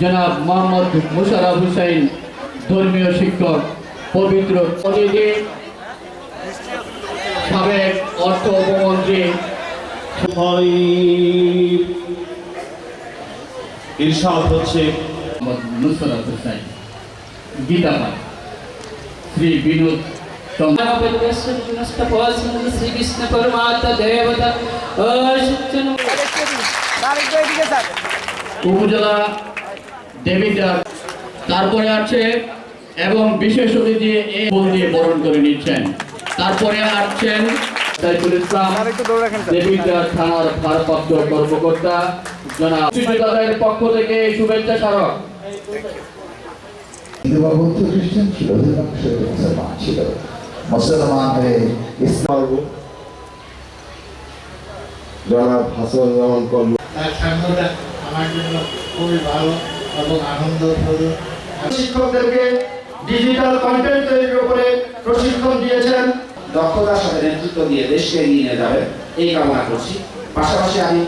জনাব মোহাম্মদ মুশারফ হুসাইন ধর্মীয় শিক্ষক পবিত্র অতিথি সাবেক অর্থ উপমন্ত্রী। ইরশাদ হচ্ছে মোহাম্মদ হুসাইন গীতা পাঠ শ্রী বিনোদ শ্রীকৃষ্ণ পরমাত্মা দেবতা অসুচন উপজেলা দেবীদার তারপরে আছে এবং বিশেষ অতিথি এই ফুল দিয়ে বরণ করে নিচ্ছেন। তারপরে আসছেন সাইফুল ইসলাম দেবীদার থানার ভারপ্রাপ্ত কর্মকর্তা। জনাব পক্ষ থেকে শুভেচ্ছা স্মারক। হিন্দু খ্রিস্টান ছিল মুসলমান ছিল। মুসলমান হয়ে ইসলাম জনাব হাসান রহমান কর্ম তার সাঙ্গটা আমার জন্য খুবই ভালো। এবং আনন্দ শিক্ষকদেরকে ডিজিটাল কন্টেন্ট তৈরির উপরে প্রশিক্ষণ দিয়েছেন। দক্ষতার সাথে নেতৃত্ব দিয়ে দেশকে এগিয়ে নিয়ে যাবে এই কামনা করছি। পাশাপাশি আমি